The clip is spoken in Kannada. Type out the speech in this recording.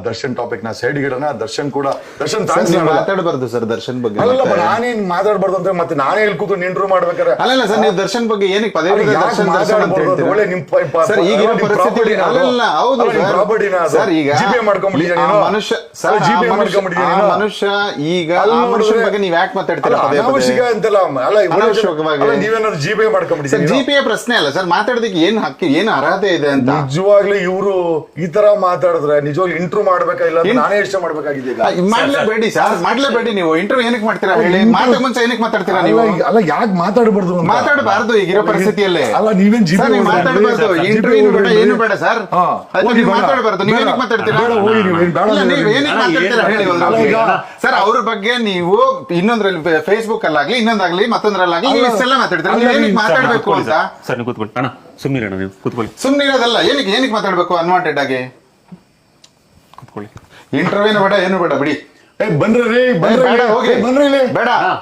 ದರ್ಶನ್ ಟಾಪಿಕ್ನ ಸೈಡ್ ಗಿಡನ ದರ್ಶನ್ ಕೂಡ ದರ್ಶನ್ ಮಾತಾಡಬಾರ್ದು ಸರ್ ದರ್ಶನ್ ಬಗ್ಗೆ ಅಲ್ಲ. ನಾನೇನ್ ಮಾತಾಡಬಾರ್ದು ಅಂದ್ರೆ ಮತ್ತೆ ನಾನೇ ಎಲ್ಲಿ ಕೂತು ನಿಂಟ್ರು ಮಾಡ್ಬೇಕಾರೆ ಅಲ್ಲ ಸರ್ ನೀವು ದರ್ಶನ್ ಬಗ್ಗೆ ಏನಕ್ಕೆ ಪದೇ ಪದೇ ದರ್ಶನ್ ದರ್ಶನ್ ಅಂತ? ಹೇಳ್ತೀರಾ? ಒಳ್ಳೆ ನಿಮ್ ಸರ್ ಈಗಿನ ಪರಿಸ್ಥಿತಿ ಅಲ್ಲ ಹೌದು ಅಲ್ಲ, ಸರ್. ಈಗ ಮಾಡ್ಕೊಂಬಿಟ್ಟಿದ್ಯಾ ಈ- ಮನುಷ್ಯ ಸರ್ ಆ GPA ಮನುಷ್ಯ- ಈಗ ಆ ಮನುಷ್ಯನ ಬಗ್ಗೆ ನೀವು ಯಾಕೆ ಮಾತಾಡ್ತೀರಾ ಪದೇ ಪದೇ? ಅನಾವಶ್ಯಕ ಅಂತೆಲ್ಲ ಅಲ್ಲ ಅವಶ್ಯಕವಾಗಿ ನೀವೇನಾದ್ರು ಜಿ ಪೇ ಸರ್ ಮಾಡ್ಕೊಂಬಿಟ್ಟಿದ್ದೀರಿ ಜಿ ಪಿ ಎ ಪ್ರಶ್ನೆ ಅಲ್ಲ. ಸರ್ ಮಾತಾಡೋದಕ್ಕೆ ಏನ್ ಹಕ್ಕಿ ಏನ್ ಅರ್ಹತೆ ಇದೆ ಅಂತ? ನಿಜವಾಗ್ಲೂ ಇವರು ಈ ತರ ಮಾತಾಡಿದ್ರೆ ನಿಜವಾಗ್ಲೂ ಇಂಟ್ರೂ ಮಾಡ್ಬೇಕಾ ಇಲ್ಲ ಅಂತ ನಾನೇ ಇಷ್ಟ ಮಾಡ್ಬೇಕಾಗಿದೆ ಮಾಡ್ಲೇಬೇಡಿ ಸರ್ ಮಾಡ್ಲೇಬೇಡಿ ನೀವು. ಇಂಟರ್ವ್ಯೂ ಏನಕ್ಕೆ ಮಾಡ್ತೀರಾ ಹೇಳಿ? ಮಾತಾಡ ಮುಂಚೆ ಏನಕ್ಕೆ ಮಾತಾಡ್ತೀರಾ ನೀವು? ಅಲ್ಲ, ಯಾಕೆ ಮಾತಾಡಬಾರ್ದು? ಮಾತಾಡಬಾರ್ದು ಈಗಿರೋ ಪರಿಸ್ಥಿತಿಯಲ್ಲಿ. ಅಲ್ಲ ನೀವೇನ್ ಜಿ ಸರ್, ಮಾತಾಡಬಾರ್ದು ಇಂಟರ್ವ್ಯೂ ಬೇಡ ಏನು ಬೇಡ ಸರ್. ನೀವು ಮಾತಾಡಬಾರ್ದು. ನೀವು. ಏನಕ್ಕೆ ಮಾತಾಡ್ತೀರಾ? ನೀವು ನೀವು ಏನಕ್ಕೆ ಮಾತಾಡ್ತೀರಾ ಹೇಳಿ ಸರ್ ಅವ್ರ ಬಗ್ಗೆ ನೀವು ಇನ್ನೊಂದ್ರಲ್ಲಿ ಫೇಸ್ಬುಕ್ ಅಲ್ಲಾಗ್ಲಿ ಇನ್ನೊಂದಾಗ್ಲಿ ಮತ್ತೊಂದ್ರಲ್ಲಾಗ್ಲಿ ನೀವು ಇಷ್ಟೆಲ್ಲ ಮಾತಾಡ್ತೀರಾ? ನೀವು ಏನಕ್ಕೆ ನೀವು ಮಾತಾಡ್ಬೇಕು ಅಂತ? ಸರ್. ನೀವು ಕೂತ್ಕೊಳ್ಳಿ. ಸುಮ್ಮನೆ ನೀವು ಕೂತ್ಕೊಳ್ಳಿ. ಸುಮ್ನೆ ಇರೋದಲ್ಲ ಏನಕ್ಕೆ ಏನಕ್ಕೆ ಮಾತಾಡ್ಬೇಕು ಅನ್ವಾಂಟೆಡ್ ಆಗಿ? ಕೂತ್ಕೊಳ್ಳಿ ಇಂಟರ್ವ್ಯೂನು ಬೇಡ ಏನು ಬೇಡ ಬಿಡಿ. ಏ, ಬಂದ್ರೆ ರೀ ಏ, ಬಂದ್ರೆ ಬೇಡ ಹೋಗಿ ಬಂದ್ರೆ ಇಲ್ಲಿ. ಬೇಡ. ಹಾ.